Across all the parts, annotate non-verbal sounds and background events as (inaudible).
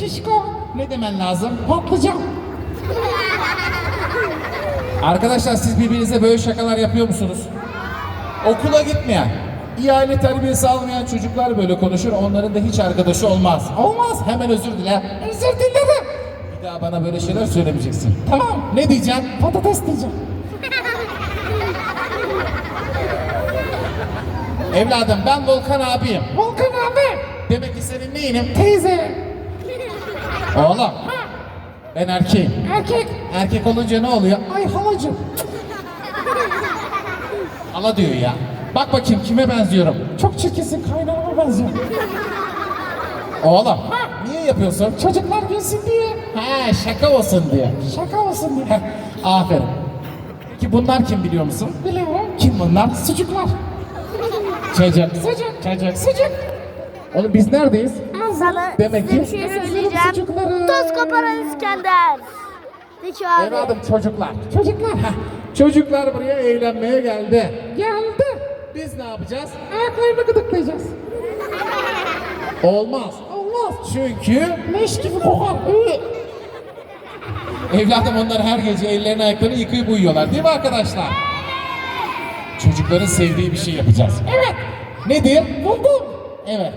Şişko. Ne demen lazım? Patlıcan. Arkadaşlar siz birbirinize böyle şakalar yapıyor musunuz? Okula gitmeyen, iyi aile terbiyesi almayan çocuklar böyle konuşur. Onların da hiç arkadaşı olmaz. Olmaz. Hemen özür dile. Özür dilerim. Bir daha bana böyle şeyler söylemeyeceksin. Tamam. Ne diyeceksin? Patates diyeceğim. Evladım ben Volkan abiyim. Volkan abi. Demek ki senin neyinim? Teyze. Oğlum. Ben erkeğim. Erkek. Erkek olunca ne oluyor? Ay halacım. Hala diyor ya. Bak bakayım kime benziyorum? Çok çirkinsin kaynanama benziyor. Oğlum. Niye yapıyorsun? Çocuklar gülsün diye. Ha şaka olsun diye. Şaka olsun diye. Aferin. Ki bunlar kim biliyor musun? Biliyorum. Kim bunlar? Sucuklar. Çocuk. Sucuk. Çocuk. Sucuk. Oğlum biz neredeyiz? Sana Demek size ki- bir şey söyleyeceğim. çocukları. Toz koparan İskender. Peki abi. Evladım çocuklar. Çocuklar. Çocuklar buraya eğlenmeye geldi. Geldi. Biz ne yapacağız? Ayaklarını gıdıklayacağız. Olmaz. Olmaz. Çünkü Leş gibi kokar. Evladım onlar her gece ellerini ayaklarını yıkayıp uyuyorlar değil mi arkadaşlar? Çocukların sevdiği bir şey yapacağız. Evet. Nedir? Buldum. Evet.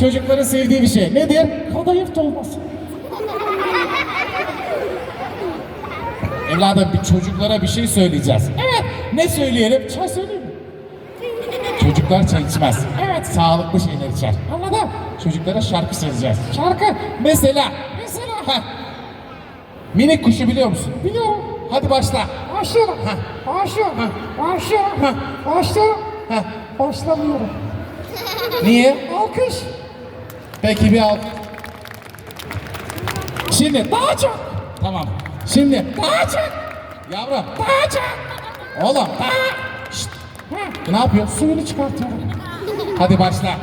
Çocukların sevdiği bir şey. Nedir? kadayıf dolması. Evladım bir çocuklara bir şey söyleyeceğiz. Evet. Ne söyleyelim? Çay söyleyeyim mi? Çocuklar çay içmez. Evet. Sağlıklı şeyler içer. Anladım. Çocuklara şarkı söyleyeceğiz. Şarkı. Mesela Mesela. heh, minik kuşu biliyor musun? Biliyorum. Hadi başla. Başlıyorum. Başlıyorum. Başlıyorum. Başlıyorum. Başlamıyorum. Niye? Alkış. Peki bir al. Şimdi Daha çok. tamam. Şimdi Daha çok. yavrum. Daha çok. Oğlum. Şşt, Ha. ne yapıyorsun? Suyunu çıkartıyorum. Hadi başla. (laughs)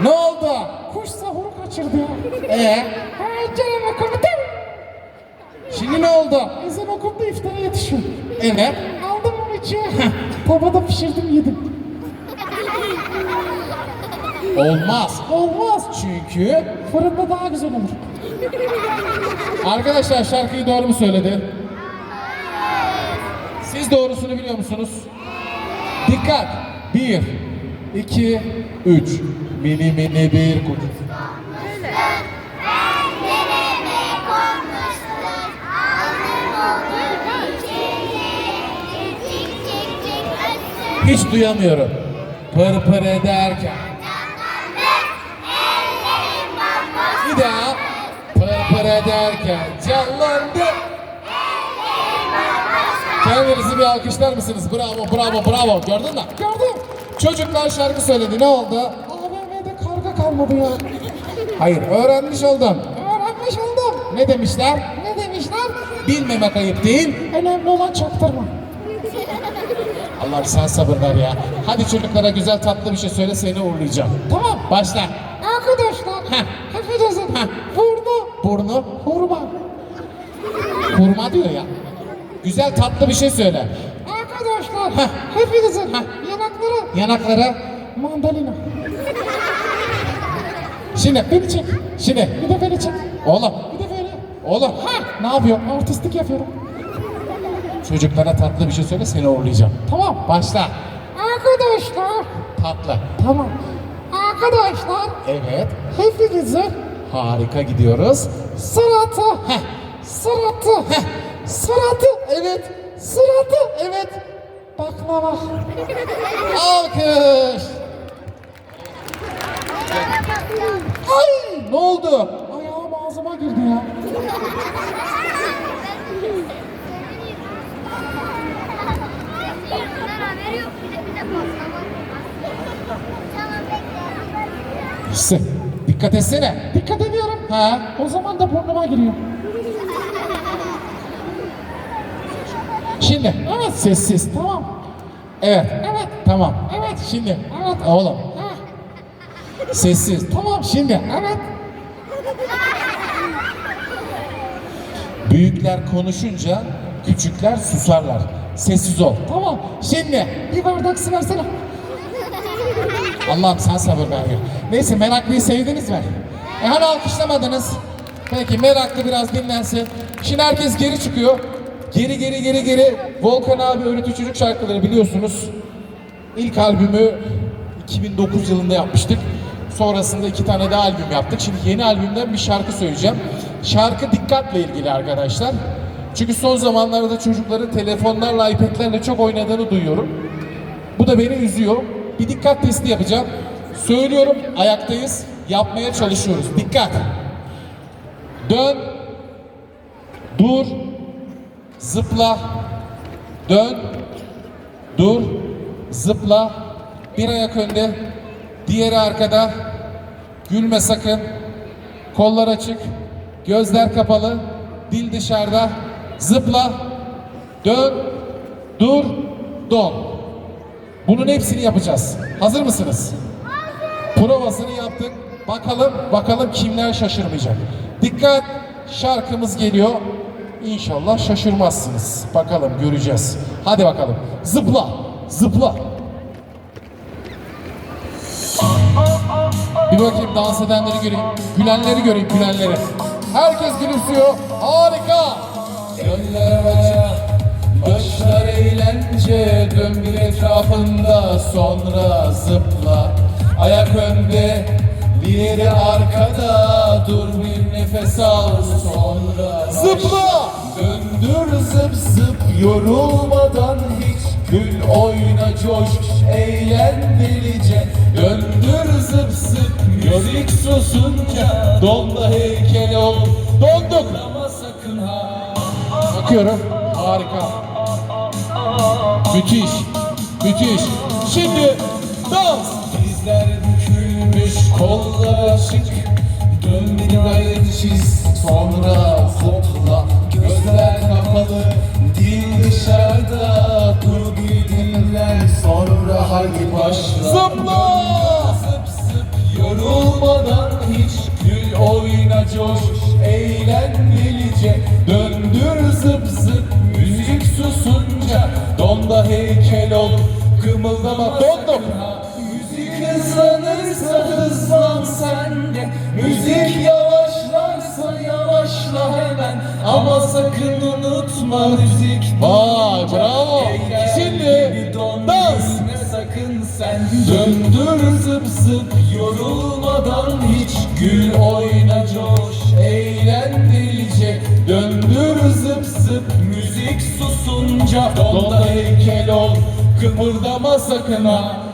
Ne oldu? Kuş sahuru kaçırdı ya. Ee, Ay canım şimdi ne oldu? Ezan okundu iftara yetişiyor. Evet. Aldım onu içime. Tavada pişirdim yedim. Olmaz. Olmaz. Çünkü Fırında daha güzel olur. arkadaşlar şarkıyı doğru mu söyledi? Siz doğrusunu biliyor musunuz? Dikkat. Bir, iki, üç. Mini mini bir kuş. Hiç duyamıyorum. Pır pır ederken. Bir daha. Pır pır ederken canlandı. Kendinizi bir alkışlar mısınız? Bravo, bravo, bravo. Gördün mü? Gördüm. Çocuklar şarkı söyledi. Ne oldu? AVM'de karga kalmadı ya. Hayır, öğrenmiş oldum. Öğrenmiş oldum. Ne demişler? Ne demişler? Bilmemek ayıp değil. Önemli olan çaktırma. Allah'ım sen sabır ver ya. Hadi çocuklara güzel tatlı bir şey söyle seni uğurlayacağım. Tamam. Başla. Arkadaşlar. Heh. Hepinizin Heh. burnu Burnu hurma. kurma diyor ya. Güzel tatlı bir şey söyle. Arkadaşlar. Heh. Hepinizin Heh. yanakları Yanaklara. mandalina. Şimdi. Beni çek. Şimdi. Bir de beni çek. Oğlum. Bir de böyle. Oğlum. Ne yapıyorsun? Artistlik yapıyorum. Çocuklara tatlı bir şey söyle seni uğurlayacağım. Tamam. Başla. Arkadaşlar. Tatlı. Tamam. Arkadaşlar. Evet. Hepinizin Harika gidiyoruz. sıratı. Heh. Sıratı. Heh. Sıratı. Evet. Sıratı. Evet. Baklava. Alkış. Ay ne oldu? İşte. Dikkat etsene. Dikkat ediyorum. Ha? O zaman da burnuma giriyor. Şimdi. Evet. Sessiz. Tamam. Evet. Evet. Tamam. Evet. Şimdi. Evet. Oğlum. Sessiz. Tamam. Şimdi. evet. Büyükler konuşunca küçükler susarlar. Sessiz ol. Tamam. Şimdi. Bir bardak su versene. Allah'ım sen sabır ver. Neyse meraklıyı sevdiniz mi? E hani alkışlamadınız? Peki meraklı biraz dinlensin. Şimdi herkes geri çıkıyor. Geri geri geri geri. Volkan abi Öğreti Çocuk şarkıları biliyorsunuz. İlk albümü 2009 yılında yapmıştık. Sonrasında iki tane daha albüm yaptık. Şimdi yeni albümden bir şarkı söyleyeceğim. Şarkı dikkatle ilgili arkadaşlar. Çünkü son zamanlarda çocukların telefonlarla, iPad'lerle çok oynadığını duyuyorum. Bu da beni üzüyor. Bir dikkat testi yapacağım. Söylüyorum, ayaktayız. Yapmaya çalışıyoruz. Dikkat. Dön. Dur. Zıpla. Dön. Dur. Zıpla. Bir ayak önde. Diğeri arkada. Gülme sakın. Kollar açık. Gözler kapalı. Dil dışarıda. Zıpla. Dön. Dur. Don. Bunun hepsini yapacağız. Hazır mısınız? Provasını yaptık. Bakalım, bakalım kimler şaşırmayacak. Dikkat! Şarkımız geliyor. İnşallah şaşırmazsınız. Bakalım göreceğiz. Hadi bakalım. Zıpla, zıpla. Bir bakayım dans edenleri göreyim. Gülenleri göreyim, gülenleri. Herkes gülümsüyor. Harika. Göller açık. Başlar eğlence Dön bir etrafında Sonra zıpla. Ayak önde Diğeri arkada. Dur bir nefes al Sonra Zıpla! Döndür zıp zıp. Yorulmadan hiç Gül oyna coş. Eğlen delice. Döndür zıp zıp. Müzik susunca Donda heykel ol. Donduk. Ama sakın ha. Bakıyorum. Harika. Müthiş. Müthiş. Şimdi dans. Dizler bükülmüş, kollar açık. Dön bir gayret çiz, sonra zıpla. Gözler kapalı, dil dışarıda. Dur bir dinlen, sonra hadi başla. Zıpla! Zıp zıp yorulmadan hiç gül oyna coş eğlen delice döndür susunca donda heykel ol kımıldama dondum müzik hızlanırsa hızlan sen de. Müzik yavaşlarsa yavaşla hemen. Ama sakın unutma müzik. Vay bravo. Şimdi dans. sakın sen. Döndür zıp zıp yorulmadan hiç Gül oyna coş. Eğlen delice. Döndür zıp zıp müzik susunca Donda heykel ol. Kıpırdama sakın ha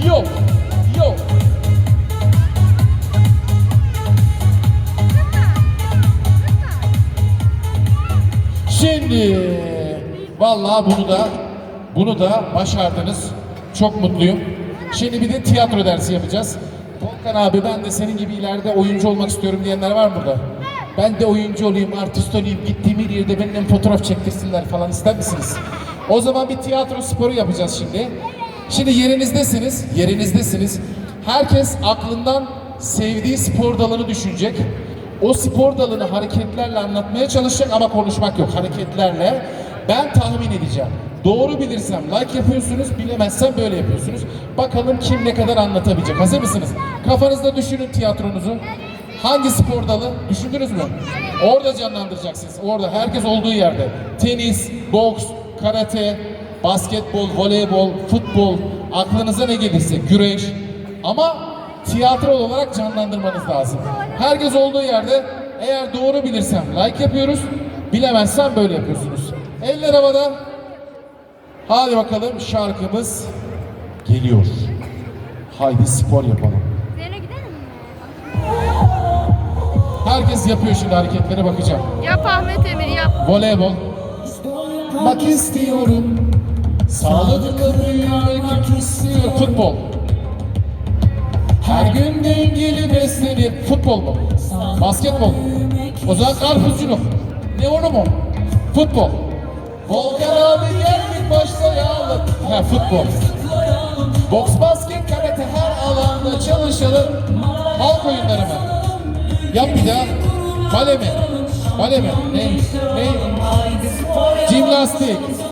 Yok. Yok. Şimdi vallahi bunu da bunu da başardınız. Çok mutluyum. Şimdi bir de tiyatro dersi yapacağız. Volkan abi ben de senin gibi ileride oyuncu olmak istiyorum diyenler var mı burada? Ben de oyuncu olayım, artist olayım, gittiğim her yerde benimle fotoğraf çektirsinler falan ister misiniz? O zaman bir tiyatro sporu yapacağız şimdi. Şimdi yerinizdesiniz, yerinizdesiniz. Herkes aklından sevdiği spor dalını düşünecek. O spor dalını hareketlerle anlatmaya çalışacak ama konuşmak yok. Hareketlerle ben tahmin edeceğim. Doğru bilirsem like yapıyorsunuz, bilemezsem böyle yapıyorsunuz. Bakalım kim ne kadar anlatabilecek. Hazır mısınız? Kafanızda düşünün tiyatronuzu. Hangi spor dalı? Düşündünüz mü? Orada canlandıracaksınız. Orada herkes olduğu yerde. Tenis, boks, karate, basketbol, voleybol, futbol, aklınıza ne gelirse, güreş. Ama tiyatro olarak canlandırmanız lazım. Herkes olduğu yerde eğer doğru bilirsem like yapıyoruz, bilemezsem böyle yapıyorsunuz. Eller havada. Hadi bakalım şarkımız geliyor. Haydi spor yapalım. Nereye gidelim mi? Herkes yapıyor şimdi hareketlere bakacağım. Yap Ahmet Emir yap. Voleybol. Bak istiyorum. Sağlıklı büyümek istiyorum. Futbol. Her gün dengeli beslenir. Futbol mu? Basketbol mu? O zaman karpuzculuk. Ne onu mu? Futbol. Volkan abi geldik başlayalım. Ha futbol. Boks, basket, karate her alanda çalışalım. Halk oyunları mı? Yap bir daha. Bale mi? Bale mi? Ne? Ne? Jimnastik.